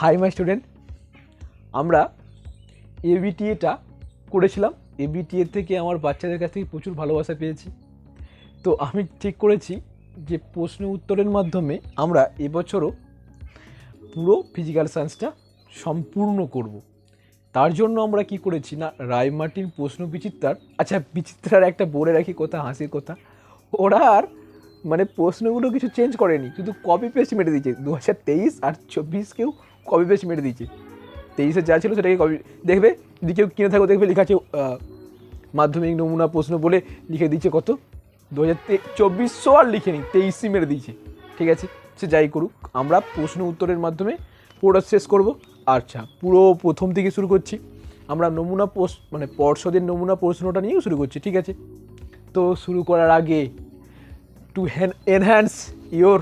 Hi my student আমরা এবিটিএটা করেছিলাম। ABTA থেকে আমার বাচ্চাদের কাছ থেকে প্রচুর ভালোবাসা পেয়েছি। তো আমি ঠিক করেছি যে প্রশ্ন উত্তরের মাধ্যমে আমরা এবছরও পুরো ফিজিক্যাল সায়েন্সটা সম্পূর্ণ করব। তার জন্য আমরা কি করেছি না, রায়মাটির প্রশ্ন বিচিত্রার আচ্ছা বিচিত্রার একটা বলে রাখি কথা, হাসির কথা। ওরা আর মানে প্রশ্নগুলো কিছু চেঞ্জ করেনি, শুধু কপি পেস্ট মেরে দিয়েছে। দু হাজার তেইশ আর চব্বিশকেও কপি পেস্ট মেরে দিয়েছে। তেইশে যা ছিল সেটাকে কপি দেখবে, যদি কেউ কিনে থাকো, দেখবে লেখা আছে মাধ্যমিক নমুনা প্রশ্ন বলে লিখে দিয়েছে কত? দু হাজার চব্বিশশো আর লিখেনি, তেইশই মেরে দিয়েছে। ঠিক আছে? সে যাই করুক, আমরা প্রশ্ন উত্তরের মাধ্যমে পুরোটা শেষ করব। আচ্ছা পুরো প্রথম থেকে শুরু করছি। আমরা নমুনা পোস্ট মানে পর্ষদের নমুনা প্রশ্নটা নিয়েও শুরু করছি, ঠিক আছে? তো শুরু করার আগে to enhance your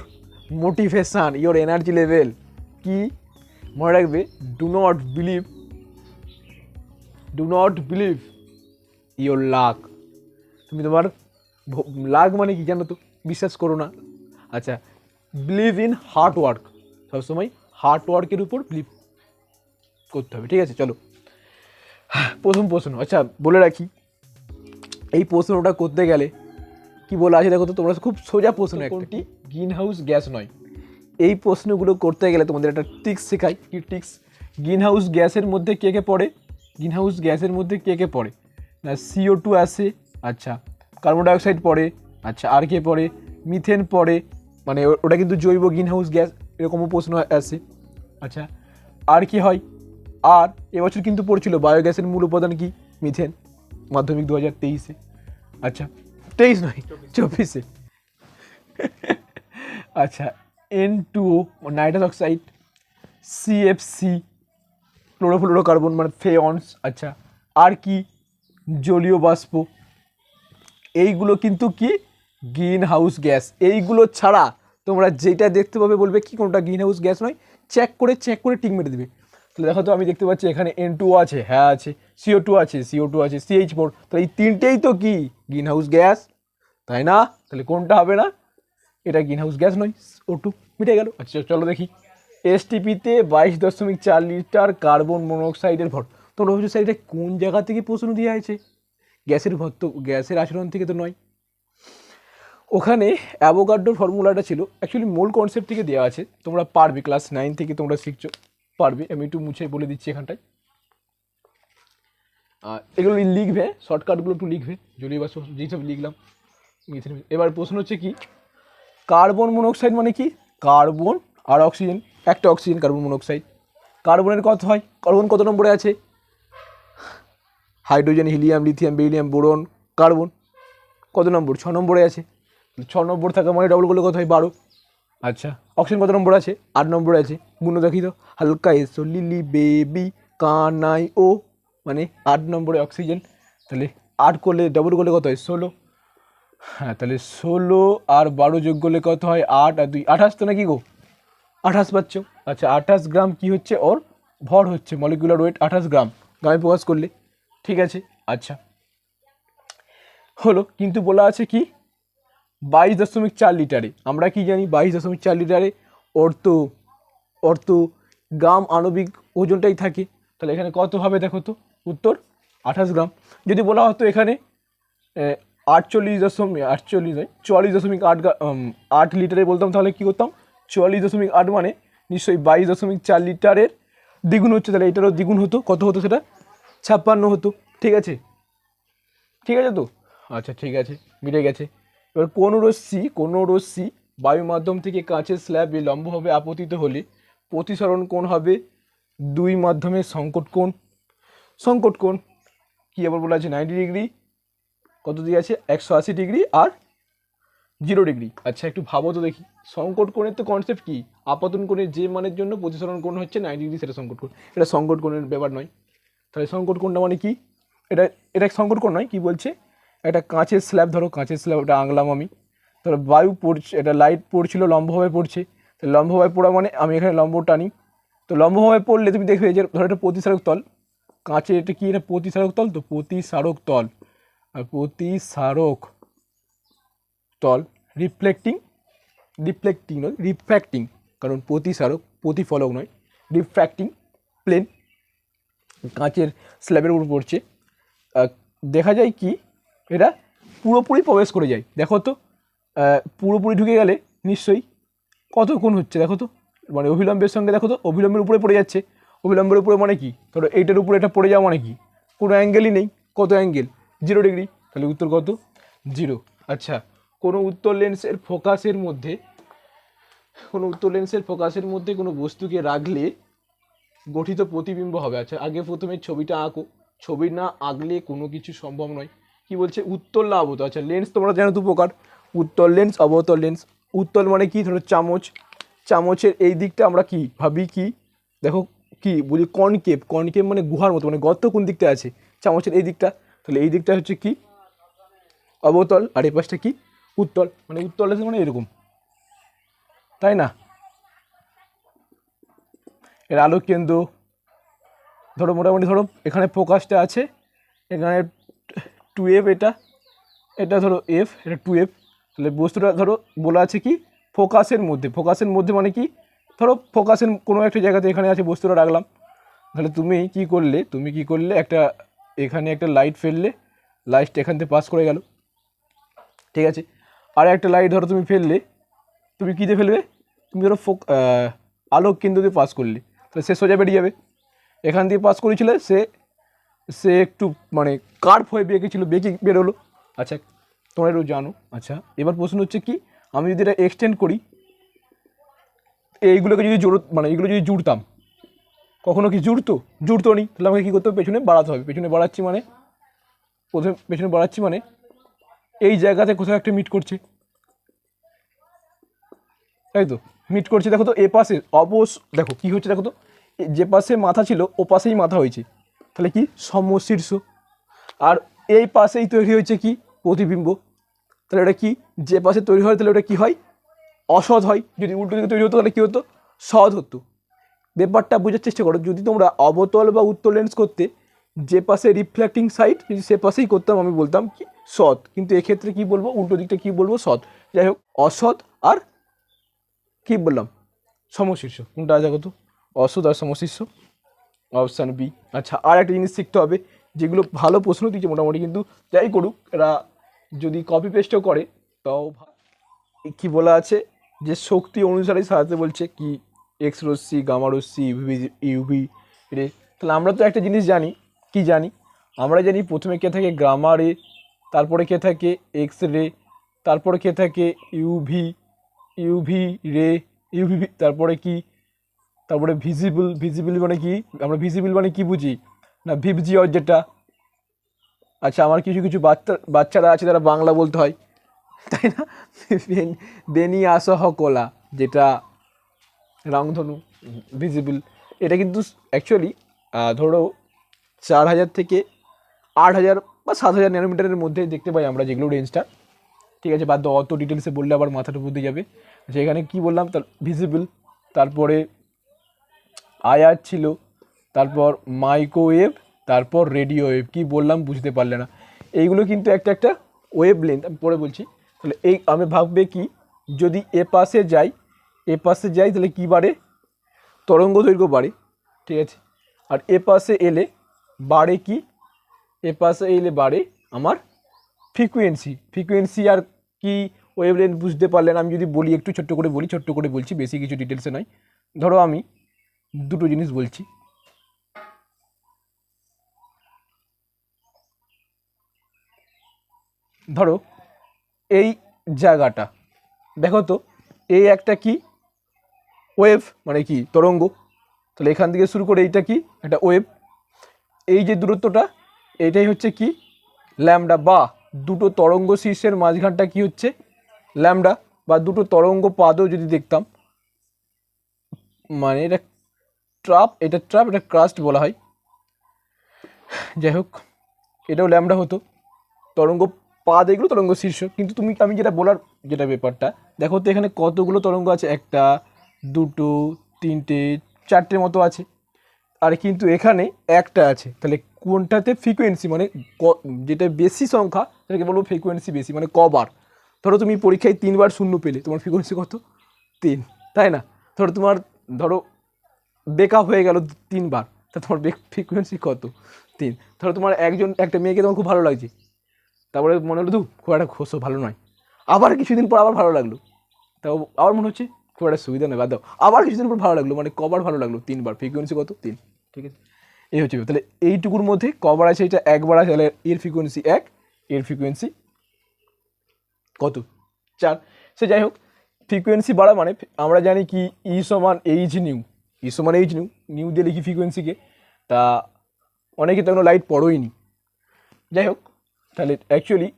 motivation your energy level কি মনে রাখবে do not believe do not believe your luck তুমি তোমার লাগ মানে কি জানো তো? বিশ্বাস করো না। আচ্ছা বিলিভ ইন হার্ড ওয়ার্ক সবসময় হার্ড ওয়ার্কের উপর বিলিভ করতে হবে ঠিক আছে? চলো। প্রথম প্রশ্ন আচ্ছা বলে রাখি এই প্রশ্নটা করতে গেলে কি বলে আছে দেখো তো? তোমরা খুব সোজা প্রশ্ন একটি। গ্রিন হাউস গ্যাস নয়। এই প্রশ্নগুলো করতে গেলে তোমাদের একটা টিক্স শেখাই। কি টিক্স? গ্রিন হাউস গ্যাসের মধ্যে কে কে পড়ে? গ্রিন হাউস গ্যাসের মধ্যে কে কে পড়ে? না সিও টু আসে আচ্ছা। কার্বন ডাইঅক্সাইড পড়ে আচ্ছা আর কে পড়ে? মিথেন পড়ে মানে ওটা কিন্তু জৈব গ্রিন হাউস গ্যাস, এরকমও প্রশ্ন আসে। আচ্ছা আর কি হয়? আর এবছর কিন্তু পড়ছিল, বায়োগ্যাসের মূল উপাদান কি? মিথেন, মাধ্যমিক দু হাজার তেইশে। আচ্ছা তেইশ নয়, চব্বিশে। আচ্ছা N two O nitrous oxide CFC chlorofluorocarbon মানে ফেয়ন্স আচ্ছা। আর কি জলীয় বাষ্প। এইগুলো কিন্তু কি? Greenhouse gas. এইগুলো ছাড়া তোমরা যেটা দেখতে পাবে বলবে কি কোনটা গ্রিন হাউস গ্যাস নয়? চেক করে চেক করে টিক মেরে দেবে। তাহলে দেখো তো আমি দেখতে পাচ্ছি এখানে এন টু আছে হ্যাঁ আছে সিও টু আছে সিও টু আছে সিএইচ ফোর তাহলে এই তিনটেই তো কি? Greenhouse gas. তাই না? তাহলে কোনটা হবে না? এটা গ্রিন হাউস গ্যাস নয় ও টু মিটে গেল। আচ্ছা চলো দেখি। এসটিপিতে বাইশ দশমিক চার লিটার কার্বন মনোক্সাইডের ভর। তোমরা ভাবছ, স্যার, এটা কোন জায়গা থেকে প্রশ্ন দেওয়া আছে গ্যাসের ভর তো, গ্যাসের আচরণ থেকে তো নয়। ওখানে অ্যাভোগাড্ডোর ফর্মুলাটা ছিল। অ্যাকচুয়ালি মূল কনসেপ্ট থেকে দেওয়া আছে। তোমরা পারবে ক্লাস নাইন থেকে তোমরা শিখছো। পারবে, আমি একটু মুছে বলে দিচ্ছি এখানটায়। এগুলো লিখবে শর্টকাটগুলো একটু লিখবে। যদি এবার সব- যেই সব লিখলাম এবার প্রশ্ন হচ্ছে কি, কার্বন মনোক্সাইড মানে কি? কার্বন আর অক্সিজেন একটা অক্সিজেন কার্বন মনোক্সাইড। কার্বনের কত হয়? কার্বন কত নম্বরে আছে? Hydrogen helium lithium beryllium boron carbon. কত নম্বর? ছ নম্বরে আছে। ছ নম্বর থাকা মানে ডবল করলে কত হয়? বারো। আচ্ছা। অক্সিজেন কত নম্বর আছে? আট নম্বরে আছে। গুণ দেখি তো হালকা এসো লিলি বেবি কানাই ও মানে আট নম্বরে অক্সিজেন। তাহলে আট করলে ডবল করলে কত হয়? ষোলো। হ্যাঁ তাহলে ষোলো আর বারো যোগ করলে কত হয়? আট আর দুই আঠাশ তো নাকি গো? আঠাশ পাচ্ছ। আচ্ছা আঠাশ গ্রাম কি হচ্ছে? ওর ভর হচ্ছে মলিকুলার ওয়েট আঠাশ গ্রাম। গ্রামে প্রকাশ করলে। ঠিক আছে? আচ্ছা। হলো কিন্তু বলা আছে কি? বাইশ দশমিক চার লিটারে। আমরা কি জানি? বাইশ দশমিক চার লিটারে অর্থ অর্থ গ্রাম আণবিক ওজনটাই থাকে। তাহলে এখানে কত হবে দেখো তো? উত্তর আঠাশ গ্রাম। যদি বলা হতো এখানে আটচল্লিশ দশমিক আটচল্লিশ নয়, চুয়াল্লিশ দশমিক আট আট লিটারে বলতাম, তাহলে কী করতাম? চুয়াল্লিশ দশমিক আট মানে নিশ্চয়ই বাইশ দশমিক চার লিটারের দ্বিগুণ হচ্ছে, তাহলে এটারও দ্বিগুণ হতো। কত হতো সেটা? ছাপ্পান্ন হতো। ঠিক আছে? ঠিক আছে তো? আচ্ছা ঠিক আছে। মিটে গেছে। এবার কোন রশ্মি কোন রশ্মি বায়ু মাধ্যম থেকে কাঁচের স্ল্যাবে লম্বভাবে আপতিত হলে প্রতিসরণ কোণ হবে দুই মাধ্যমে সংকট কোণ। সংকট কোণ, কী আবার বলা আছে? নাইনটি ডিগ্রি কত দিয়ে আছে? একশো আশি ডিগ্রি আর জিরো ডিগ্রি আচ্ছা একটু ভাবো তো দেখি। সংকট কোণের তো কনসেপ্ট কি? আপাতন কোণের যে মানের জন্য প্রতিসরণ কোণ হচ্ছে নাইনটি ডিগ্রি সেটা সংকট কোণ। এটা সংকট কোণের ব্যাপার নয়। তাহলে সংকট কোণটা মানে কি? এটা এটা সংকট কোণ নয়, কি বলছে? একটা কাঁচের স্ল্যাব ধরো কাঁচের স্ল্যাব ওটা আংলাম আমি। ধরো বায়ু পড়ছে, এটা লাইট পড়ছিল, লম্বভাবে পড়ছে। তো লম্বভাবে পড়া মানে আমি এখানে লম্ব টানি। তো লম্বভাবে পড়লে তুমি দেখবে যে, ধরো এটা প্রতিসারক তল। কাঁচের, এটা কি এটা প্রতিসারক তল? তো প্রতিসারক তল। প্রতিসারক তল রিফ্লেক্টিং রিফ্লেক্টিং নয় রিফ্র্যাক্টিং কারণ প্রতিসারক প্রতিফলক নয় রিফ্র্যাক্টিং প্লেন কাঁচের স্ল্যাবের উপর পড়ছে। দেখা যায় কি, এটা পুরোপুরি প্রবেশ করে যায়। দেখো তো পুরোপুরি ঢুকে গেলে নিশ্চয়ই কত কোণ হচ্ছে? দেখো তো মানে অভিলম্বের সঙ্গে দেখো তো, অভিলম্বের উপরে পড়ে যাচ্ছে। অভিলম্বের উপরে মানে কি? ধরো এইটার উপরে এটা পড়ে যাওয়া মানে কি? কোনো অ্যাঙ্গেলই নেই, কত অ্যাঙ্গেল জিরো ডিগ্রি, তাহলে উত্তর কত? জিরো। আচ্ছা কোনো উত্তর লেন্সের ফোকাসের মধ্যে, কোনো উত্তর লেন্সের ফোকাসের মধ্যে কোনো বস্তুকে রাখলে গঠিত প্রতিবিম্ব হবে। আচ্ছা আগে প্রথমে ছবিটা আঁকো। ছবি না আঁকলে কোনো কিছু সম্ভব নয়। কি বলছে? উত্তল না অবতল আচ্ছা লেন্স তোমরা জানো দু প্রকার। উত্তল লেন্স অবতল লেন্স। উত্তল মানে কি? ধরো চামচ। চামচের এই দিকটা আমরা কি? ভাবি কি? দেখো কি? বলি কনকেপ। কনকেপ মানে গুহার মতো মানে গর্ত কোন দিকটা আছে? চামচের এই দিকটা। তাহলে এই দিকটা হচ্ছে কি? অবতল, আর এই পাশটা কি? উত্তল। মানে উত্তল আছে মানে এরকম। তাই না? এর আলোক কেন্দ্র। ধরো মোটামুটি ধরো এখানে ফোকাসটা আছে। এখানে টু এফ এটা। এটা ধরো এফ এটা টু এফ তাহলে বস্তুটা ধরো বলা আছে কি? ফোকাসের মধ্যে। ফোকাসের মধ্যে মানে কি? ধরো ফোকাসের কোনো একটা জায়গাতে এখানে আছে বস্তুটা রাখলাম। তাহলে তুমি কি করলে? তুমি কি করলে? একটা এখানে একটা লাইট ফেললে লাইটটা এখান থেকে পাস করে গেল। ঠিক আছে? আর একটা লাইট ধরো তুমি ফেললে, তুমি কী দিয়ে ফেলবে? তুমি ধরো ফোক আলোক কেন্দ্র দিয়ে পাস করলে। তাহলে সে সোজা বেরিয়ে যাবে। এখান দিয়ে পাস করেছিলে, সে সে একটু মানে কার্ভ হয়ে বেঁকেছিল, বেঁকে বেরোলো। আচ্ছা তোমরা একটু জানো। আচ্ছা এবার প্রশ্ন হচ্ছে কি, আমি যদি এটা এক্সটেন্ড করি, এইগুলোকে যদি জোর মানে এইগুলো যদি জুড়তাম কখনো কি জুড়তো? জুড়তো নি। তাহলে আমাকে কী করতে হবে? পেছনে বাড়াতে হবে। পেছনে বাড়াচ্ছি মানে? প্রথমে পেছনে বাড়াচ্ছি মানে? এই জায়গাতে কোথাও একটা মিট করছে। তাই তো? মিট করছে, দেখো তো, এ পাশে অবশ দেখো কি হচ্ছে, দেখো তো? যে পাশে মাথা ছিল, ও পাশেই মাথা হয়েছে। তাহলে কি? সমশীর্ষ। আর এই পাশেই তৈরি হয়েছে কি? প্রতিবিম্ব। তাহলে এটা কি? যে পাশে তৈরি হয়, তাহলে ওটা কি হয়? অসৎ হয়। যদি উল্টো দিকে তৈরি হতো, তাহলে কী হতো? সৎ হতো। ব্যাপারটা বোঝার চেষ্টা করো, যদি তোমরা অবতল বা উত্তর লেন্স করতে যে পাশে রিফ্লেক্টিং সাইড যদি সে পাশেই করতাম আমি বলতাম কি, সৎ। কিন্তু এক্ষেত্রে কি বলব, উল্টো দিকটা কি বলব, সৎ। যাই হোক, অসৎ আর কি বললাম? সমশীর্ষ। কোনটা আছে কত অসৎ আর সমশীর্ষ। অপশান বি আচ্ছা আর একটা জিনিস শিখতে হবে, যেগুলো ভালো প্রশ্ন দিচ্ছে মোটামুটি কিন্তু যাই করুক, এরা যদি কপি পেস্টও করে, তাও কি বলা আছে? যে শক্তি অনুসারে সাজাতে বলছে কি এক্স রশ্মি, গামা রশ্মি ইউভি ইউভি রে। তাহলে আমরা তো একটা জিনিস জানি। কি জানি? আমরা জানি প্রথমে কে থাকে গামা রে, তারপরে কে থাকে এক্স রে, তারপরে কে থাকে ইউভি ইউভি রে ইউভি তারপরে কি? তারপরে ভিজিবল ভিজিবল মানে কি? আমরা ভিজিবল মানে কি বুঝি? না ভিভজিওর যেটা। আচ্ছা আমার কিছু কিছু বাচ্চা, বাচ্চারা আছে, তারা বাংলা বলতে হয়। তাই না? বেনি আসহ কলা, যেটা রংধনু ভিজিবল এটা কিন্তু অ্যাকচুয়ালি ধরো চার হাজার থেকে আট হাজার বা সাত হাজার ন্যানোমিটারের মধ্যে দেখতে পাই আমরা যেগুলো রেঞ্জটা ঠিক আছে, বাদ অত ডিটেলসে বললে আবার মাথাটা বুঝতে যাবে। যেখানে কি বললাম? তার ভিজিবল তারপরে আয়ার ছিল, তারপর মাইক্রোওয়েভ তারপর রেডিও ওয়েভ কী বললাম বুঝতে পারলে না। এইগুলো কিন্তু একটা একটা ওয়েভ লেন্থ আমি পরে বলছি। তাহলে এই, আমি ভাববে কি, যদি এ পাশে যাই এ পাশে যাই তাহলে কী বাড়ে? তরঙ্গ দৈর্ঘ্য বাড়ে, ঠিক আছে? আর এ পাশে এলে বাড়ে কি? এ পাশে এলে বাড়ে আমার ফ্রিকুয়েন্সি ফ্রিকুয়েন্সি আর কি ওয়েভ লেন্থ বুঝতে পারলেন? আমি যদি বলি, একটু ছোট্ট করে বলি, ছোট্ট করে বলছি, বেশি কিছু ডিটেলসে নয়। ধরো আমি দুটো জিনিস বলছি। ধরো এই জায়গাটা, দেখো তো, এই একটা কি? ওয়েভ মানে কি, তরঙ্গ। তাহলে এখান থেকে শুরু করে এইটা কি? একটা ওয়েভ এই যে দূরত্বটা এইটাই হচ্ছে কি? ল্যামডা বা দুটো তরঙ্গ শীর্ষের মাঝখানটা কি হচ্ছে? ল্যামডা বা দুটো তরঙ্গ পাদও যদি দেখতাম মানে এটা ট্রাপ এটা ট্রাপ এটা ক্রাস্ট বলা হয়। যাই হোক, এটাও ল্যামডা হতো। তরঙ্গ পাদ এগুলো তরঙ্গ শীর্ষ। কিন্তু তুমি, আমি যেটা বলার, যেটা ব্যাপারটা, দেখো তো এখানে কতগুলো তরঙ্গ আছে? একটা দুটো, তিনটে চারটে মতো আছে। আর কিন্তু এখানে একটা আছে। তাহলে কোনটাতে ফ্রিকোয়েন্সি মানে যেটা বেশি সংখ্যা, সেটাকে বলব ফ্রিকোয়েন্সি বেশি মানে কবার। ধরো তুমি পরীক্ষায় তিনবার শূন্য পেলে, তোমার ফ্রিকোয়েন্সি কত? তিন, তাই না? ধরো তোমার, ধরো ব্রেকআপ হয়ে গেল তিনবার, তা তোমার ফ্রিকোয়েন্সি কত? তিন। ধরো তোমার একজন, একটা মেয়েকে তোমার খুব ভালো লাগছে, তারপরে মনে হলো দু খুব একটা ভালো নয়। আবার কিছুদিন পর আবার ভালো লাগল। তাও আবার মনে হচ্ছে খুব একটা সুবিধা নেই বাদ দাও। আবার কিছুদিন পর ভালো লাগল মানে কবার ভালো লাগল তিনবার। ফ্রিকোয়েন্সি কত? তিন। ঠিক আছে। এই হচ্ছে তাহলে এইটুকুর মধ্যে কবার আছে এটা একবার আছে তাহলে এর ফ্রিকোয়েন্সি এক এর ফ্রিকোয়েন্সি কত? চার। সে যাই হোক ফ্রিকোয়েন্সি বাড়া মানে আমরা জানি কি ই সমান এইচ নিউ ই সমান এইচ নিউ নিউ দিয়ে লিখি ফ্রিকোয়েন্সিকে তা অনেকে তখন লাইট পড়োই নি যাই হোক তাহলে অ্যাকচুয়ালি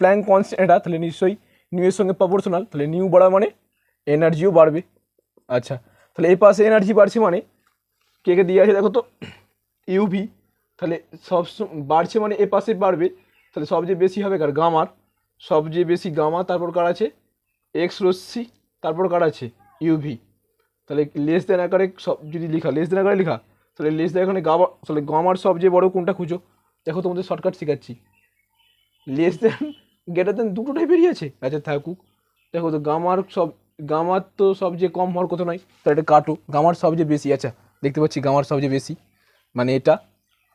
ফ্ল্যাং কনস্ট্যান্ট এটা তাহলে নিশ্চয়ই নিউ এর সঙ্গে প্রপোর্শনাল তাহলে নিউ বাড়া মানে এনার্জিও বাড়বে। আচ্ছা তাহলে এই পাশে এনার্জি বাড়ছে মানে কে কে দিয়ে আছে দেখো তো? ইউভি তাহলে সব বাড়ছে মানে এ পাশে বাড়বে। তাহলে সবচেয়ে বেশি হবে কার? গামার। সবচেয়ে বেশি গামা, তারপর কার আছে? এক্স রশ্মি, তারপর কার আছে? ইউভি তাহলে লেস দেন আকারে সব যদি লেখা লেস দেন আকারে লেখা, তাহলে লেস দেন এখানে গামা, তাহলে গামার সবচেয়ে বড় কোনটা খুঁজো? দেখো তোমাদের শর্টকাট শেখাচ্ছি। লেস দেন গ্রেটার দেন দুটোটাই বেরিয়েছে আচ্ছা থাকুক। দেখো তো গামার সব গামার তো সবচেয়ে কম হওয়ার কথা নয় তাহলে এটা কাটো গামার সবচেয়ে বেশি আচ্ছা দেখতে পাচ্ছি গামার সবচেয়ে বেশি মানে এটা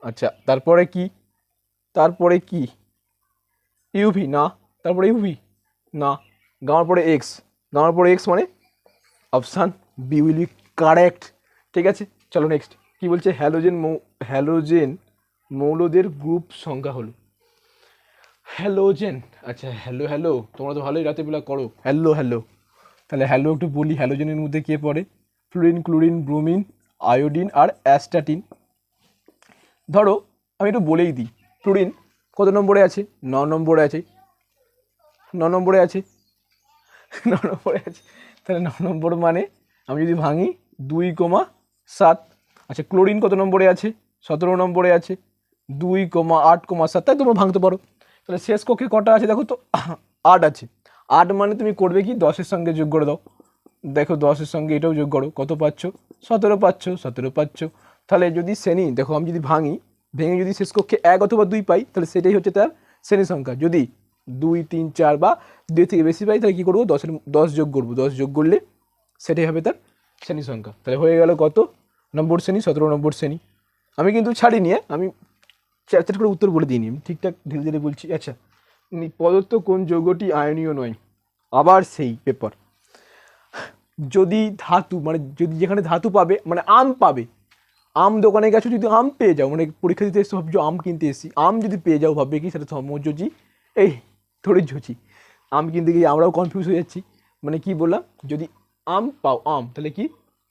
আচ্ছা তারপরে কি তারপরে কি ইউভি না, তারপরে ইউভি না, গামার পরে এক্স গামার পরে এক্স মানে option B will be correct ঠিক আছে, চলো নেক্সট কি বলছে হ্যালোজেন মৌ হ্যালোজেন মৌলদের গ্রুপ সংখ্যা হলো হ্যালোজেন আচ্ছা হ্যালো হ্যালো তোমরা তো ভালোই রাতে বেলা করো হ্যালো হ্যালো তাহলে হ্যালো একটু বলি হ্যালোজেনের মধ্যে কে পড়ে? ফ্লুরিন ক্লোরিন ব্রোমিন আয়োডিন আর অ্যাস্টাটিন ধরো, আমি একটু বলেই দিই ফ্লুরিন কত নম্বরে আছে? ন নম্বরে আছে। ন নম্বরে আছে। ন নম্বরে আছে। তাহলে ন নম্বর মানে আমি যদি ভাঙি দুই কমা সাত আচ্ছা ক্লোরিন কত নম্বরে আছে? সতেরো নম্বরে আছে। দুই কমা আট কমা সাত, তাই তোমরা ভাঙতে পারো। তাহলে শেষ কক্ষে কটা আছে দেখো তো? আট আছে। আট মানে তুমি করবে কি? দশের সঙ্গে যোগ করে দাও। দেখো, দশের সঙ্গে এটাও যোগ করো। কত পাচ্ছ? সতেরো পাচ্ছ সতেরো পাচ্ছ। তাহলে যদি শ্রেণি, দেখো আমি যদি ভাঙি, ভেঙে যদি শেষ কক্ষে এক অথবা দুই পাই, তাহলে সেটাই হচ্ছে তার শ্রেণি সংখ্যা। যদি দুই, তিন, চার বা দুই থেকে বেশি পাই, তাহলে কী করব? দশের, দশ যোগ করব। দশ যোগ করলে সেটাই হবে তার শ্রেণি সংখ্যা। তাহলে হয়ে গেল কত? নম্বর শ্রেণি, সতেরো নম্বর শ্রেণি। আমি কিন্তু ছাড়িনি হ্যাঁ? আমি চার চার করে উত্তর বলে দিইনি। আমি ঠিকঠাক ধীরে ধীরে বলছি। আচ্ছা প্রদত্ত কোন যৌগটি আয়নীয় নয়। আবার সেই পেপার যদি ধাতু মানে যদি যেখানে ধাতু পাবে মানে আম পাবে, আম দোকানে গেছো, যদি আম পেয়ে যাও মানে পরীক্ষা দিতে এসে ভাবছ আম কিনতে এসেছি, আম যদি পেয়ে যাও, ভাববে কি, সেটা সমযোজি এই ধৈর্যজি আম কিনতে গিয়ে আমরাও কনফিউজ হয়ে যাচ্ছি। মানে কি বললাম? যদি আম পাও, আম, তাহলে কি?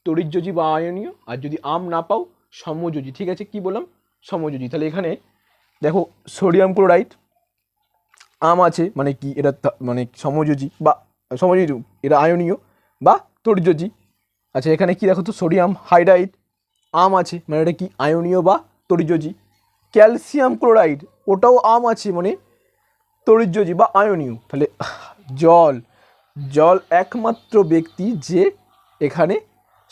তরিযোজি বা আয়নীয়, আর যদি আম না পাও সমযোজি ঠিক আছে, কি বললাম? সমযোজি তাহলে এখানে, দেখো সোডিয়াম ক্লোরাইড আম আছে মানে কি এটা মানে সমযোজী বা সমযোজী এটা আয়নীয় বা তরিযোজী আচ্ছা এখানে কি দেখো তো? সোডিয়াম হাইড্রাইড, আম আছে মানে এটা কি আয়নীয় বা তরিযোজী ক্যালসিয়াম ক্লোরাইড, ওটাও আম আছে মানে তরিযোজী বা আয়নীয়। তাহলে জল জল একমাত্র ব্যক্তি যে এখানে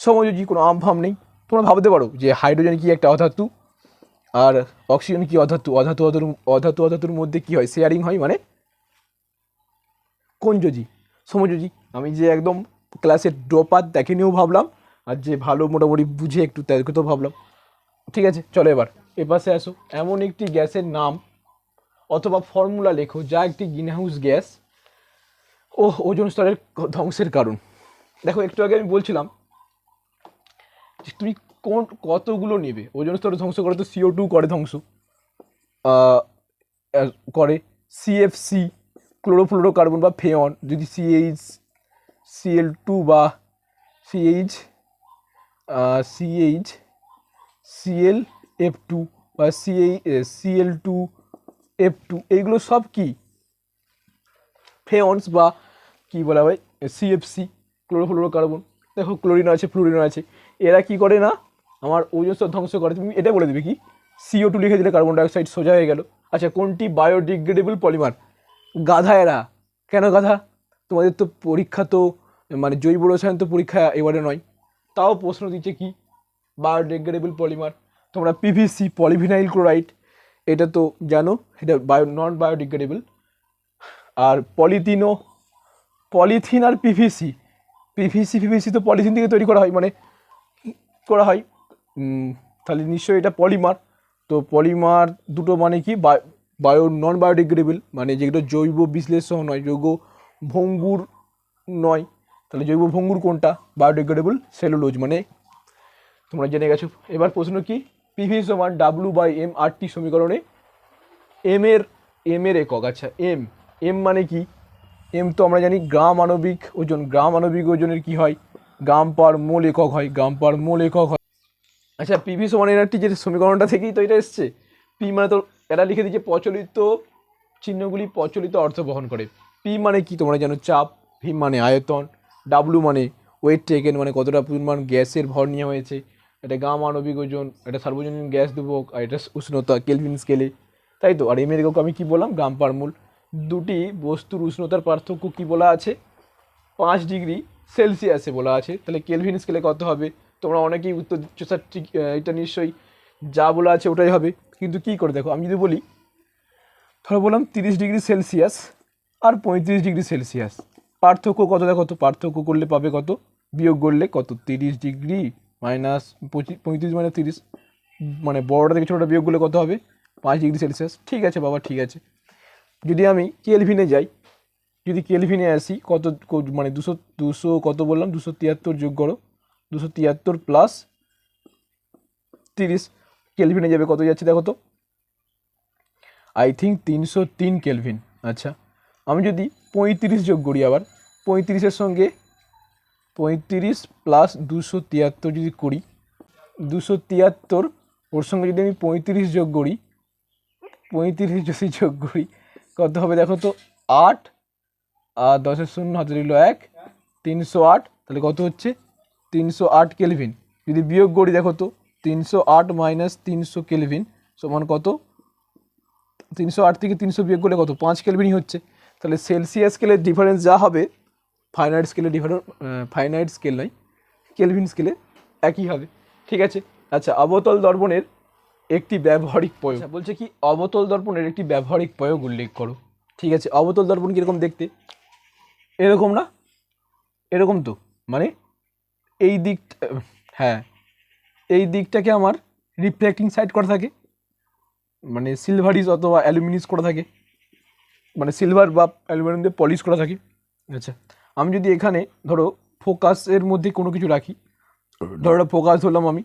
সমযোজী, কোনো আম ভাব নেই। তোমরা ভাবতে পারো যে হাইড্রোজেন কি একটা অধাতু? আর অক্সিজেন কি অধাতু অধাতু অধাতু অধাতু, অধাতুর মধ্যে কি হয়? শেয়ারিং হয় মানে? কোন যোজি সমযোজী আমি যে একদম ক্লাসের ড্রপার দেখে নিয়েও ভাবলাম, আর যে ভালো মোটামুটি বুঝে একটু তাদেরকে তো ভাবলাম। ঠিক আছে, চলো এবার। এ পাশে আসো। এমন একটি গ্যাসের নাম অথবা ফর্মুলা লেখো, যা একটি গ্রিনহাউস গ্যাস ও ওজন স্তরের ধ্বংসের কারণ। দেখো, একটু আগে আমি বলছিলাম তুমি কোন কতগুলো নেবে? ওজন স্তরে ধ্বংস করে তো সিও টু করে ধ্বংস। করে সিএফসি ক্লোরোফ্লোরোকার্বন বা ফেয়ন। যদি সিএইচ সিএল টু বা CH CH CL F two বা CH CL two F two এইগুলো সব কি? ফেয়ন্স বা কি বলা হয়? সিএফসি ক্লোরোফ্লোরোকার্বন দেখো ক্লোরিন আছে ফ্লোরিন আছে। এরা কি করে না? আমার ওজন স্তর ধ্বংস করে তুমি এটা বলে দেবে কি? সিও টু লিখে দিলে কার্বন ডাইঅক্সাইড সোজা হয়ে গেল। আচ্ছা কোনটি বায়োডিগ্রেডেবল পলিমার গাধা এরা। কেন গাধা? তোমাদের তো পরীক্ষা তো মানে জৈব রসায়ন তো পরীক্ষা এবারে নয়। তাও প্রশ্ন দিচ্ছে কি? বায়োডিগ্রেডেবল পলিমার তোমরা পিভিসি পলিভিনাইল ক্লোরাইড এটা তো জানো, এটা বায়ো নন বায়োডিগ্রেডেবল আর পলিথিনও পলিথিন আর পিভিসি পিভিসি পিভিসি তো পলিথিন থেকে তৈরি করা হয় মানে করা হয়? তাহলে নিশ্চয়ই এটা পলিমার। তো পলিমার দুটো মানে কি? বায়ো নন বায়োডিগ্রেডেবল মানে যেগুলো জৈব বিশ্লেষণ নয়, জৈব ভঙ্গুর নয়। তাহলে জৈব ভঙ্গুর কোনটা? বায়োডিগ্রেডেবল সেলুলোজ মানে তোমরা জেনে গেছো। এবার প্রশ্ন কি? পিভি সমান W by M R T সমীকরণে এম এর এম এর একক। আচ্ছা এম এম মানে কি? এম তো আমরা জানি গ্রাম আণবিক ওজন। গ্রাম আণবিক ওজনের কি হয়? গ্রাম পার মোল একক হয়। গ্রাম পার মোল একক হয়। আচ্ছা পিভি সমান এনআরটি যে সমীকরণটা থেকেই তো এটা এসছে। পি মানে তো এটা লিখে দিচ্ছে প্রচলিত চিহ্নগুলি প্রচলিত অর্থ বহন করে। পি মানে কি তোমরা জানো? চাপ ভি মানে আয়তন ডাব্লু মানে ওয়েট টেকেন মানে কতটা পরিমাণ গ্যাসের ভর নেওয়া হয়েছে। এটা গাম আণবিক ওজন, এটা সার্বজনীন গ্যাস দুবক, আর এটা উষ্ণতা কেলভিন স্কেলে তাই তো? আর এম এর আমি কি বললাম? গ্রাম পার মোল দুটি বস্তুর উষ্ণতার পার্থক্য কি বলা আছে? পাঁচ ডিগ্রি সেলসিয়াসে বলা আছে। তাহলে কেলভিন স্কেলে কত হবে? তোমরা অনেকেই উত্তর দিচ্ছ, স্যার, ঠিক এটা নিশ্চয়ই যা বলা আছে ওটাই হবে। কিন্তু কি করে দেখো, আমি যদি বলি, ধরো বললাম তিরিশ ডিগ্রি সেলসিয়াস আর পঁয়ত্রিশ ডিগ্রি সেলসিয়াস। পার্থক্য কত দেখো তো? পার্থক্য করলে পাবে কত? বিয়োগ করলে কত? তিরিশ ডিগ্রি মাইনাস পঁচিশ, পঁয়ত্রিশ মানে তিরিশ মানে বড়টা থেকে ছোটোটা বিয়োগ করলে কত হবে? পাঁচ ডিগ্রি সেলসিয়াস। ঠিক আছে বাবা, ঠিক আছে। যদি আমি কেলভিনে যাই, যদি কেলভিনে আসি, কত মানে দুশো দুশো কত বললাম? দুশো তিয়াত্তর যোগ করো। দুশো তিয়াত্তর প্লাস তিরিশ কেলভিনে যাবে। কত যাচ্ছে দেখো তো? আই থিঙ্ক তিনশো তিন কেলভিন আচ্ছা আমি যদি পঁয়ত্রিশ যোগ করি আবার, পঁয়ত্রিশের সঙ্গে পঁয়ত্রিশ প্লাস দুশো তিয়াত্তর যদি করি, দুশো তিয়াত্তর, ওর সঙ্গে যদি আমি পঁয়ত্রিশ যোগ করি, পঁয়ত্রিশ যদি যোগ করি, কত হবে দেখো তো? আট, আর দশের শূন্য হাতে রইল এক, তিনশো আট, তাহলে কত হচ্ছে? তিনশো আট কেলভিন। যদি বিয়োগ করি দেখো তো তিনশো আট মাইনাস তিনশো কেলভিন সমান কত? তিনশো আট থেকে তিনশো বিয়োগ করলে কত? পাঁচ কেলভিনই হচ্ছে। তাহলে সেলসিয়াস স্কেলের ডিফারেন্স যা হবে ফাইনাইট স্কেলে ডিফারেন্স ফাইনাইট স্কেল নয় কেলভিন স্কেলে একই হবে। ঠিক আছে? আচ্ছা অবতল দর্পণের একটি ব্যবহারিক প্রয়োগ। আচ্ছা, বলছে কি অবতল দর্পণের একটি ব্যবহারিক প্রয়োগ উল্লেখ করো। ঠিক আছে অবতল দর্পণ কীরকম দেখতে? এরকম না? এরকম তো মানে এই দিক হ্যাঁ এই দিকটাকে আমার রিফ্লেক্টিং সাইড করা থাকে। মানে সিলভারিস অথবা অ্যালুমিনিয়াস করা থাকে। মানে সিলভার বা অ্যালুমিনিয়াম দিয়ে পলিশ করা থাকে। আচ্ছা আমি যদি এখানে ধরো ফোকাসের মধ্যে কোনো কিছু রাখি, ধরো ফোকাস হলাম আমি।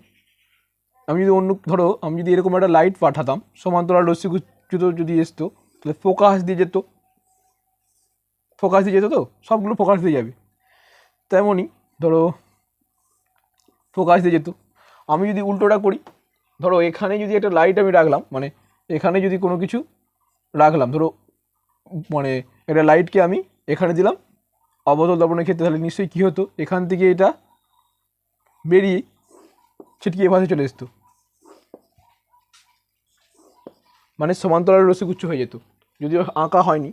আমি যদি অন্য, ধরো আমি যদি এরকম একটা লাইট পাঠাতাম, সমান্তরাল রশ্মিগুচ্ছিত যদি আসতো তাহলে ফোকাস দিয়ে যেত। ফোকাস দিয়ে যেত তো? সবগুলো ফোকাস দিয়ে যাবে। তেমনই ধরো ফোকাস দিয়ে যেত। আমি যদি উল্টোটা করি, ধরো এখানে যদি একটা লাইট আমি রাখলাম মানে এখানে যদি কোনো কিছু রাখলাম, ধরো মানে একটা লাইটকে আমি এখানে দিলাম, অবতল দর্পণের ক্ষেত্রে, তাহলে নিশ্চয়ই কী হতো? এখান থেকে এটা বেরিয়ে ছিটকে এ পাশে চলে আসতো মানে সমান্তরাল রশ্মিগুচ্ছ হয়ে যেত, যদিও আঁকা হয়নি।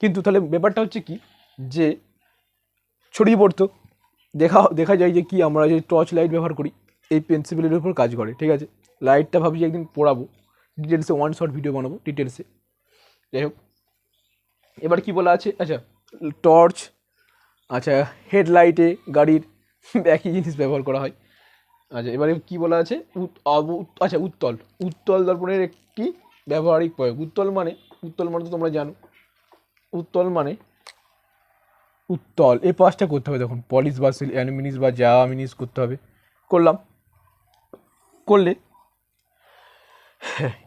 কিন্তু তাহলে ব্যাপারটা হচ্ছে কি? যে ছড়িয়ে পড়তো দেখা দেখা যায় যে কি আমরা যে টর্চ লাইট ব্যবহার করি, এই প্রিন্সিপালের উপর কাজ করে, ঠিক আছে? লাইটটা ভাবছি একদিন পড়াবো ডিটেলসে ওয়ান শর্ট ভিডিও বানাবো ডিটেলসে যাই হোক, এবার কি বলা আছে? আচ্ছা টর্চ আচ্ছা হেডলাইটে গাড়ির একই জিনিস ব্যবহার করা হয়। আচ্ছা এবারে কি বলা আছে? আচ্ছা উত্তল। উত্তল দর্পণের একটি ব্যবহারিক প্রয়োগ। উত্তল মানে উত্তল মানে তো তোমরা জানো। উত্তল মানে উত্তল। এই পাঁচটা করতে হবে তখন পলিশ বা অ্যালুমিনিস বা জামিনিস করতে হবে। করলাম। করলে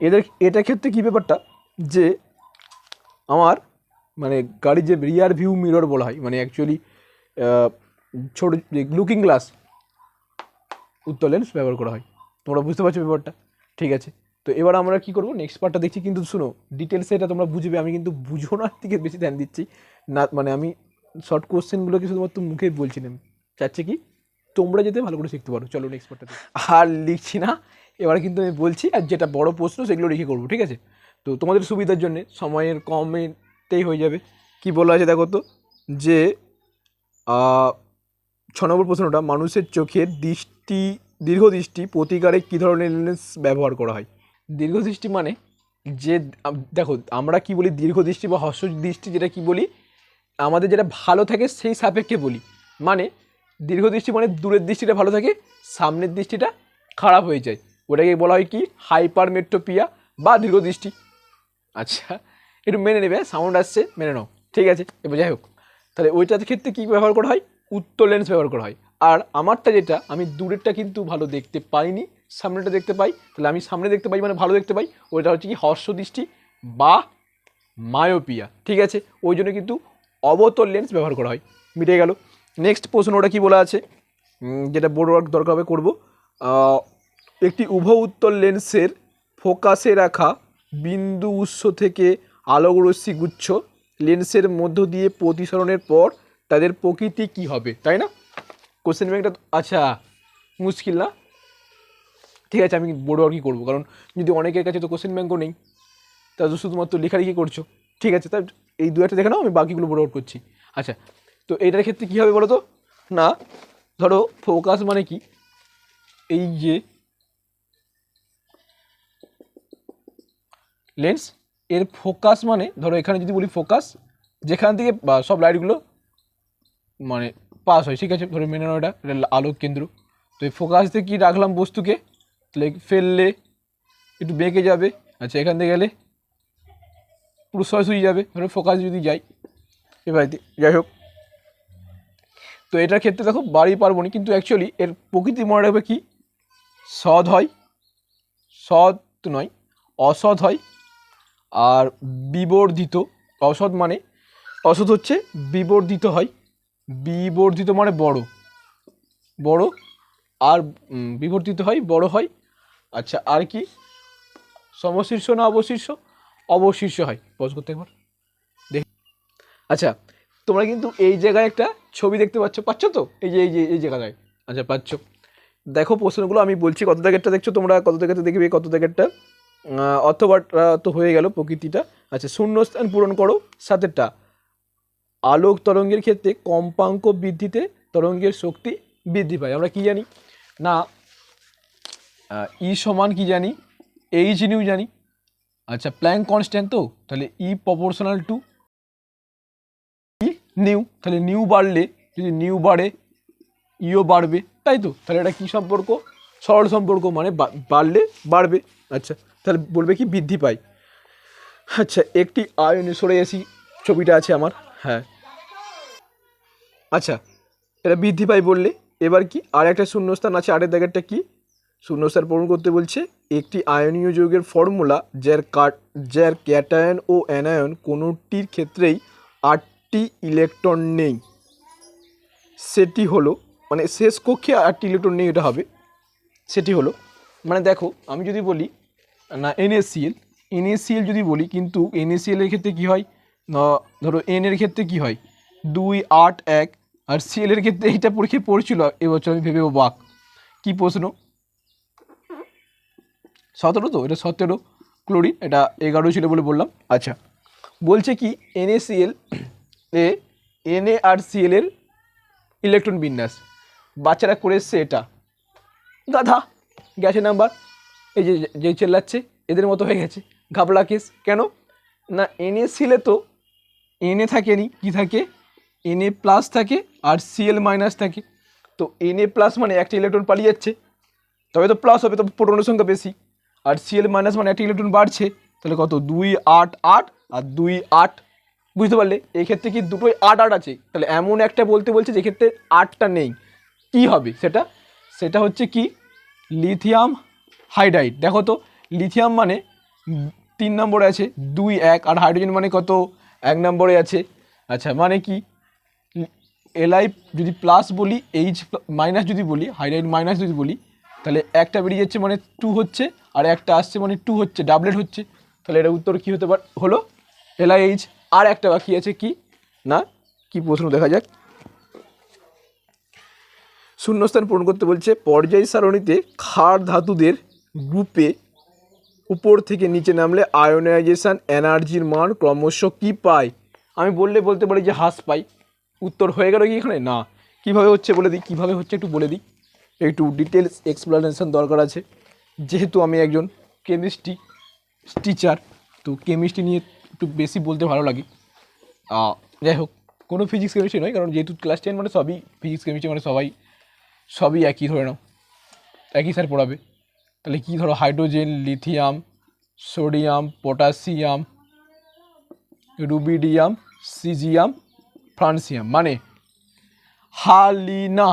এদের এটার ক্ষেত্রে কী ব্যাপারটা? যে আমার মানে গাড়ির যে রিয়ার ভিউ মিরর বলা হয় মানে অ্যাকচুয়ালি ছোট লুকিং গ্লাস উত্তর লেন্স ব্যবহার করা হয়। তোমরা বুঝতে পারছ ব্যাপারটা? ঠিক আছে। তো এবার আমরা কি করব? নেক্সট পার্টটা দেখছি। কিন্তু শুনো ডিটেলসে এটা তোমরা বুঝবে। আমি কিন্তু বুঝোনার দিকে বেশি ধ্যান দিচ্ছি। না মানে আমি শর্ট কোশ্চেনগুলোকে শুধুমাত্র মুখে বলছি না চাচ্ছে কি? তোমরা যেতে ভালো করে শিখতে পারো। চলো নেক্সট পার্টটা আর লিখছি না। এবার কিন্তু আমি বলছি, আর যেটা বড় প্রশ্ন সেগুলো লিখে করব, ঠিক আছে? তো তোমাদের সুবিধার জন্য সময়ের কমেতেই হয়ে যাবে। কি বলা আছে দেখো তো? যে ছ নম্বর প্রশ্নটা, মানুষের চোখের দৃষ্টি, দীর্ঘদৃষ্টি প্রতিকারে কী ধরনের লেন্স ব্যবহার করা হয়? দীর্ঘদৃষ্টি মানে যে দেখো, আমরা কি বলি দীর্ঘদৃষ্টি বা হস্য দৃষ্টি যেটা কি বলি? আমাদের যেটা ভালো থাকে সেই সাপেক্ষে বলি। মানে দীর্ঘদৃষ্টি মানে দূরের দৃষ্টিটা ভালো থাকে, সামনের দৃষ্টিটা খারাপ হয়ে যায়। ওটাকে বলা হয় কি? হাইপারমেট্রোপিয়া বা দীর্ঘদৃষ্টি আচ্ছা একটু মেনে নেবে সাউন্ড আসছে, মেনে নাও। ঠিক আছে, এবার যাই হোক। তাহলে ওইটার ক্ষেত্রে কী ব্যবহার করা হয়? উত্তর লেন্স ব্যবহার করা হয়। আর আমারটা যেটা, আমি দূরেরটা কিন্তু ভালো দেখতে পাইনি সামনেটা দেখতে পাই। তাহলে আমি সামনে দেখতে পাই মানে ভালো দেখতে পাই। ওইটা হচ্ছে কি হর্ষ দৃষ্টি বা মায়োপিয়া। ঠিক আছে, ওই জন্য কিন্তু অবতল লেন্স ব্যবহার করা হয়। মিটে গেল। নেক্সট প্রশ্ন ওটা কি বলা আছে? যেটা বড় দরকার হবে, করব। একটি উভ উত্তর লেন্সের ফোকাসে রাখা বিন্দু উৎস থেকে আলোকরশ্মি গুচ্ছ লেন্সের মধ্য দিয়ে প্রতিসরণের পর তাদের প্রকৃতি কি হবে? তাই না? কোশ্চেন ব্যাংকটা আচ্ছা মুশকিল না? ঠিক আছে, আমি বড় আর কি করব। কারণ যদি অনেকের কাছে তো কোশ্চেন ব্যাংকও নেই, তো শুধুমাত্র লেখালেখি করছ। ঠিক আছে তাই এই দু একটা দেখে নাও, আমি বাকিগুলো বড় আউট করছি। আচ্ছা তো এইটার ক্ষেত্রে কী হবে বলো তো না, ধরো ফোকাস মানে কি? এই যে লেন্স এর ফোকাস মানে ধরো এখানে যদি বলি ফোকাস যেখান থেকে সব লাইটগুলো মানে পাস হয়, ঠিক আছে? ধরো মেনে নাও এটা এটা আলোক কেন্দ্র। তো এই ফোকাস থেকে কী রাখলাম বস্তুকে? তাহলে ফেললে, একটু বেঁকে যাবে। আচ্ছা এখান থেকে গেলে পুরো সয় হয়ে যাবে। ধরো ফোকাস যদি যাই, এবার যাই হোক। তো এটার ক্ষেত্রে দেখো, বাড়ি পারব না কিন্তু অ্যাকচুয়ালি এর প্রকৃতি মনে রাখবে কি? সৎ হয়, সৎ নয়, অসৎ হয়, আর বিবর্ধিত, অসৎ মানে অসৎ হচ্ছে বিবর্ধিত হয়। বিবর্ধিত মানে বড়। বড়, আর বিবর্ধিত হয়, বড় হয়। আচ্ছা আর কি? সমশীর্ষ না অবশীর্ষ? অবশীর্ষ হয়। পজ করতে একবার। দেখ। আচ্ছা তোমরা কিন্তু এই জায়গায় একটা ছবি দেখতে পাচ্ছ। পাচ্ছ তো? এই যে এই যে, এই জায়গায় আচ্ছা পাচ্ছ। দেখো প্রশ্নগুলো আমি বলছি, কত জায়গাটা দেখছ তোমরা? কত জায়গাতে দেখবে, কত জায়গাটা অথবা তো হয়ে গেল প্রকৃতিটা। আচ্ছা শূন্যস্থান পূরণ করো, সাতেরটা। আলোক তরঙ্গের ক্ষেত্রে কম্পাঙ্ক বৃদ্ধিতে তরঙ্গের শক্তি বৃদ্ধি পায়। আমরা কি জানি? না ই সমান কি জানি? এইচ নিউ জানি। আচ্ছা প্ল্যাঙ্ক কনস্ট্যান্ট তো? তাহলে E proportional to E nu তাহলে নিউ বাড়লে, যদি নিউ বাড়ে ইও বাড়বে, তাই তো? তাহলে এটা কী সম্পর্ক? সরল সম্পর্ক মানে বাড়লে বাড়বে। আচ্ছা তাহলে বলবে কি বৃদ্ধি পায়। আচ্ছা একটি আয়নে সরে আসি ছবিটা আছে আমার হ্যাঁ। আচ্ছা এটা বৃদ্ধি পায় বললে, এবার কি আর একটা শূন্যস্থান আছে, আরের জায়গাটা কি? শূন্যস্থান পূরণ করতে বলছে, একটি আয়নীয় যৌগের ফর্মুলা যার কাট যার ক্যাটায়ন ও অ্যানায়ন কোনোটির ক্ষেত্রেই আটটি ইলেকট্রন নেই। সেটি হলো মানে শেষ কক্ষে আটটি ইলেকট্রন নেই, এটা হবে। সেটি হলো মানে দেখো, আমি যদি বলি, না, এনএসিএল এনএসিএল যদি বলি, কিন্তু এর ক্ষেত্রে কি হয়? ধরো, এন এর ক্ষেত্রে কি হয়? দুই, আট, এক, আর সিএল এর ক্ষেত্রে এইটা পরীক্ষায় পড়ছিল, এবছর আমি ভেবে বাক কি প্রশ্ন? সতেরো তো এটা সতেরো ক্লোরিন এটা এগারো ছিল বলে বললাম। আচ্ছা। বলছে কি এনএসিএল এ এনএ আর সিএল এর ইলেকট্রন বিন্যাস। বাচ্চারা করে এসছে এটা। গাধা গেছে নাম্বার এই যে যে চেল্লাচ্ছে এদের মতো হয়ে গেছে। ঘাবলা কেস। কেন? না এনএ সিলে তো এনএ থাকেনি কি থাকে? এনএ প্লাস থাকে আর সিএল মাইনাস থাকে। তো এনএ প্লাস মানে একটা ইলেকট্রন পালিয়ে যাচ্ছে। তবে তো প্লাস হবে তো প্রোটনের সংখ্যা বেশি। আর সিএল মাইনাস মানে একটা ইলেকট্রন বাড়ছে, তাহলে কত? দুই আট আট আর দুই আট। বুঝতে পারলে? এই ক্ষেত্রে কি দুটোই আট আট আছে? তাহলে এমন একটা বলতে বলছে যে ক্ষেত্রে আটটা নেই। কি হবে সেটা? সেটা হচ্ছে কি? লিথিয়াম হাইড্রাইড দেখো তো লিথিয়াম মানে তিন নম্বরে আছে, দুই এক, আর হাইড্রোজেন মানে কত? এক নম্বরে আছে। আচ্ছা মানে কি? এলআই যদি প্লাস বলি এইচ মাইনাস যদি বলি হাইড্রাইড মাইনাস যদি বলি তাহলে একটা বেরিয়ে যাচ্ছে মানে টু হচ্ছে, আর একটা আসছে মানে টু হচ্ছে ডাবলেট হচ্ছে। তাহলে এটা উত্তর কী হতে পারে, হলো? এলআইএইচ আর একটা বাকি আছে কি? না? কি প্রশ্ন দেখা যাক। শূন্যস্থান পূরণ করতে বলছে, পর্যায় সারণীতে ক্ষার ধাতুদের গ্রুপে উপর থেকে নিচে নামলে আয়োনাইজেশান এনার্জির মান ক্রমশ কি পায়? আমি বললে বলতে পারি যে হ্রাস পাই। উত্তর হয়ে গেল কি এখানে? না। কীভাবে হচ্ছে বলে দিই? কীভাবে হচ্ছে একটু বলে দিই। একটু ডিটেলস এক্সপ্লানেশন দরকার আছে। যেহেতু আমি একজন কেমিস্ট্রি টিচার তো কেমিস্ট্রি নিয়ে একটু বেশি বলতে ভালো লাগে। যাই হোক, কোনো ফিজিক্স কেমিস্ট্রি নয়, কারণ যেহেতু ক্লাস টেন মানে সবই ফিজিক্স কেমিস্ট্রি মানে সবাই, সবই একই ধরে নাও, একই স্যার পড়াবে। তাহলে কী ধরো hydrogen lithium sodium potassium rubidium caesium francium মানে হালিনা।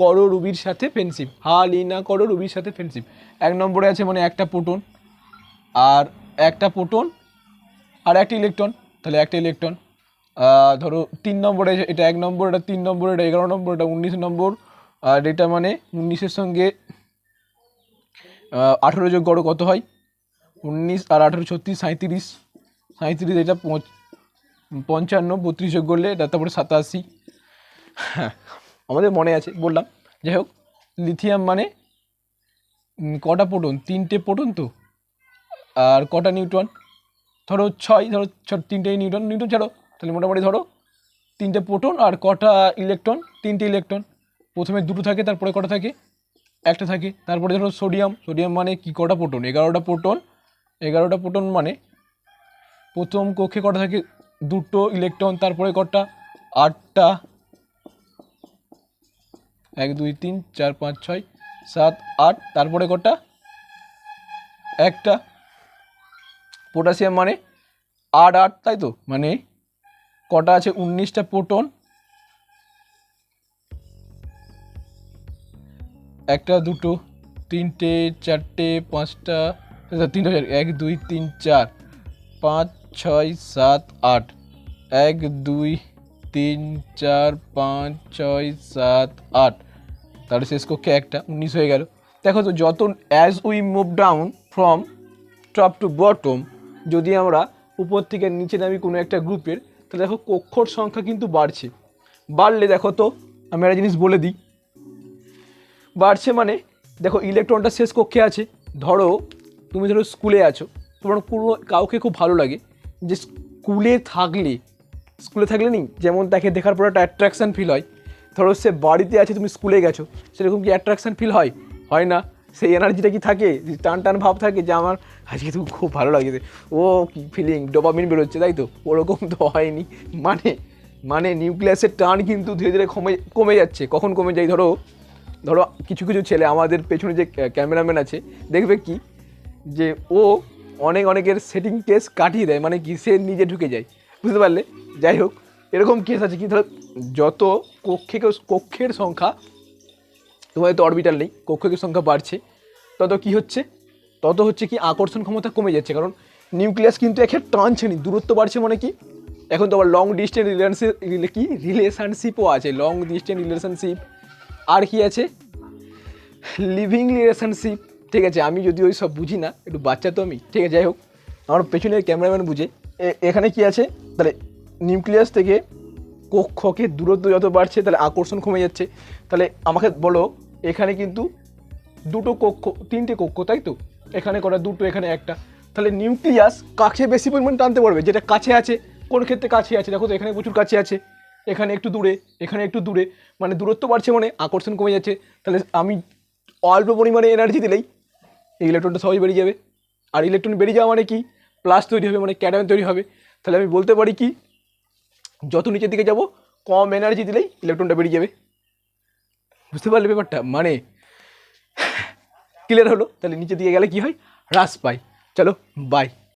করো রুবির সাথে ফেন্সিপ হালিনা করো রুবির সাথে ফেন্সিপ এক নম্বরে আছে মানে একটা প্রোটন, আর একটা প্রোটন, আর একটা ইলেকট্রন তাহলে একটা ইলেকট্রন ধরো তিন নম্বরে এটা এক নম্বর, এটা তিন নম্বর, এটা এগারো নম্বর, এটা উনিশ নম্বর। আর এটা মানে উনিশের সঙ্গে আঠেরো যোগ করো কত হয়? উনিশ আর আঠেরো ছত্রিশ সাঁত্রিশ সাঁত্রিশ এটা পঞ্চান্ন, বত্রিশ যোগ করলে এটা তারপরে সাতাশি। হ্যাঁ আমাদের মনে আছে, বললাম। যাই হোক লিথিয়াম মানে কটা প্রোটন তিনটে প্রোটন তো। আর কটা নিউট্রন ধরো ছয়, ধরো ছ তিনটে নিউটন নিউটন ছাড়ো। তাহলে মোটামুটি ধরো তিনটে প্রোটন আর কটা ইলেকট্রন তিনটে ইলেকট্রন প্রথমে দুটো থাকে, তারপরে কটা থাকে? একটা থাকে। তারপরে ধরো সোডিয়াম সোডিয়াম মানে কি, কটা প্রোটন এগারোটা প্রোটন এগারোটা প্রোটন মানে প্রথম কক্ষে কটা থাকে? দুটো ইলেকট্রন তারপরে কটা? আটটা। এক দুই তিন চার পাঁচ ছয় সাত আট তারপরে কটা? একটা। পটাশিয়াম মানে আট আট তাই তো? মানে কটা আছে? উনিশটা প্রোটন। একটা দুটো তিনটে চারটে পাঁচটা আচ্ছা, তিনটে চার এক দুই তিন চার পাঁচ ছয় সাত আট। এক দুই তিন, চার, পাঁচ, ছয়, সাত, আট। তাহলে শেষ কক্ষে একটা, উনিশ হয়ে গেল। দেখো তো, যত as we move down from top to bottom যদি আমরা উপর থেকে নিচে নামি কোনো একটা গ্রুপের তাহলে দেখো কক্ষর সংখ্যা কিন্তু বাড়ছে। বাড়লে দেখো তো, আমি একটা জিনিস বলে দিই। বাড়ছে মানে দেখো ইলেকট্রনটা শেষ কক্ষে আছে। ধরো, তুমি ধরো স্কুলে আছো। তোমার কোনো, কাউকে খুব ভালো লাগে যে স্কুলে থাকলে স্কুলে থাকলে নি যেমন তাকে দেখার পর একটা অ্যাট্রাকশান ফিল হয়। ধরো সে বাড়িতে আছে, তুমি স্কুলে গেছো, সেরকম কি অ্যাট্রাকশান ফিল হয়? হয় না। সেই এনার্জিটা কি থাকে? টান টান ভাব থাকে যে আমার, আজকে তুমি খুব ভালো লাগছে। ও কি ফিলিং ডোপামিন বেরোচ্ছে, তাই তো? ওরকম তো হয়নি। মানে মানে নিউক্লিয়াসের টান কিন্তু ধীরে ধীরে কমে কমে যাচ্ছে। কখন কমে যায়? ধরো ধরো কিছু কিছু ছেলে আমাদের পেছনে যে ক্যামেরাম্যান আছে, দেখবে কি? যে ও অনেক, অনেকের সেটিং কেস কাটিয়ে দেয়। মানে কি, সে নিজে ঢুকে যায়। বুঝতে পারলে? যাই হোক, এরকম কেস আছে কি ধরো যত কক্ষে কক্ষের সংখ্যা, তোমাদের তো অরবিটাল নেই কক্ষের সংখ্যা বাড়ছে, তত কি হচ্ছে? তত হচ্ছে কি আকর্ষণ ক্ষমতা কমে যাচ্ছে, কারণ নিউক্লিয়াস কিন্তু একে টানছে নি, দূরত্ব বাড়ছে মানে কি? এখন তো আবার লং ডিস্টেন্স রিলেশনশিপ কি? রিলেশনশিপও আছে লং ডিস্টেন্স রিলেশনশিপ আর কি আছে? লিভিং রিলেশনশিপ ঠিক আছে, আমি যদি ওই সব বুঝি না, একটু বাচ্চা তো আমি, ঠিক আছে, যাই হোক, আমার পেছনে ক্যামেরাম্যান বুঝে এখানে কি আছে? তাহলে নিউক্লিয়াস থেকে কক্ষকে দূরত্ব যত বাড়ছে, তাহলে আকর্ষণ কমে যাচ্ছে। তাহলে আমাকে বলো, এখানে কিন্তু দুটো কক্ষ, তিনটে কক্ষ, তাই তো? এখানে করা দুটো, এখানে একটা। তাহলে নিউক্লিয়াস কাছে বেশি পরিমাণ টানতে পারবে, যেটা কাছে আছে, কোন ক্ষেত্রে কাছে আছে? দেখো তো, এখানে প্রচুর কাছে আছে। এখানে একটু দূরে, এখানে একটু দূরে। মানে দূরত্ব বাড়ছে মানে আকর্ষণ কমে যাচ্ছে। তাহলে আমি অল্প পরিমাণে এনার্জি দিলেই এই ইলেকট্রনটা সবাই বেরিয়ে যাবে। আর ইলেকট্রন বেরিয়ে যাওয়া মানে কি? প্লাস তৈরি হবে মানে ক্যাটায়ন তৈরি হবে। তাহলে আমি বলতে পারি কি যত নিচের দিকে যাব, কম এনার্জি দিলেই ইলেকট্রনটা বেরিয়ে যাবে। বুঝতে পারলে ব্যাপারটা? মানে ক্লিয়ার হলো? তাহলে নিচের দিকে গেলে কি হয়? হ্রাস পাই। চলো বাই